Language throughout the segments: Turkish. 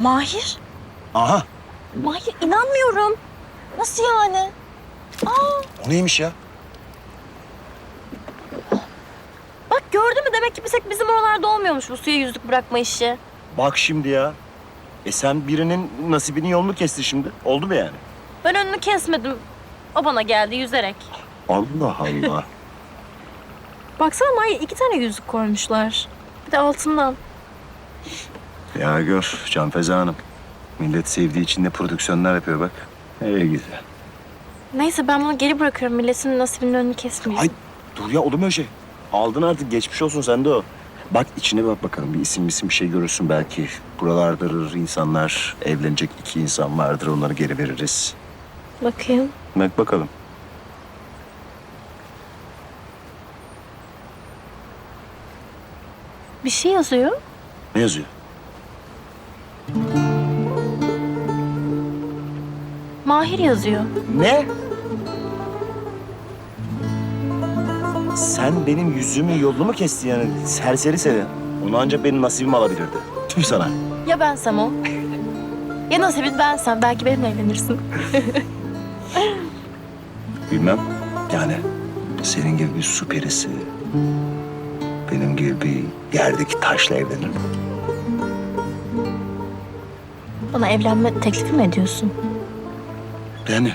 Mahir? Aha. Mahir inanmıyorum. Nasıl yani? O neymiş ya? Bak gördün mü demek ki tek bizim oralarda olmuyormuş bu suya yüzlük bırakma işi. Bak şimdi ya. E sen birinin nasibinin yolunu kestin şimdi. Oldu mu yani? Ben önünü kesmedim. O bana geldi yüzerek. Allah Allah. Baksana Mahir iki tane yüzlük koymuşlar. Bir de altından. Ya gör Can Feza Hanım. Millet sevdiği için de prodüksiyonlar yapıyor bak. Ne güzel. Neyse ben bunu geri bırakıyorum. Milletin nasibinin önünü kesmeyeyim. Ay dur ya olur mu öyle şey? Aldın artık geçmiş olsun sende o. Bak içine bak bakalım bir isim isim bir şey görürsün belki. Buralardır insanlar evlenecek iki insan vardır onları geri veririz. Bakayım. Bak bakalım. Bir şey yazıyor. Ne yazıyor? Mahir yazıyor. Ne? Sen benim yüzümü yolunu mu kestin yani? Serseri seni. Onu ancak benim nasibim alabilirdi. Tüh sana. Ya bensem o? ya nasibin bensem. Belki benimle evlenirsin. Bilmem. Yani senin gibi bir su perisi, benim gibi bir yerdeki taşla evlenir mi? Bana evlenme teklifi mi ediyorsun? Yani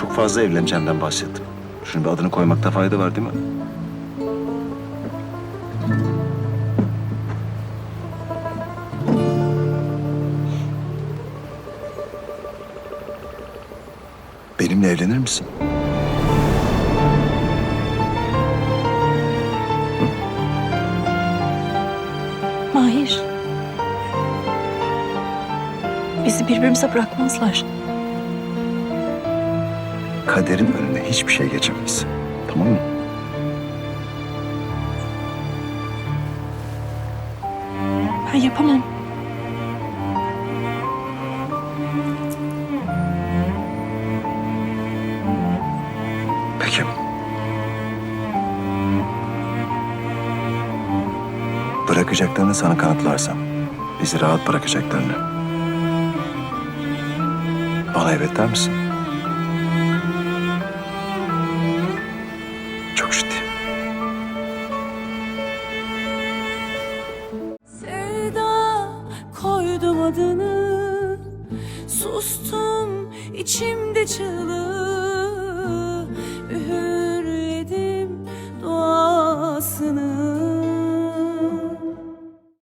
çok fazla evleneceğimden bahsettim. Şunun bir adını koymakta fayda var değil mi? Benimle evlenir misin? Mahir. Bizi birbirimize bırakmazlar. Kaderin önüne hiçbir şey geçemez. Tamam mı? Ben yapamam. Peki. Bırakacaklarını sana kanıtlarsam, bizi rahat bırakacaklarını. Bana evet der misin? Adını. Sustum içimde çığlık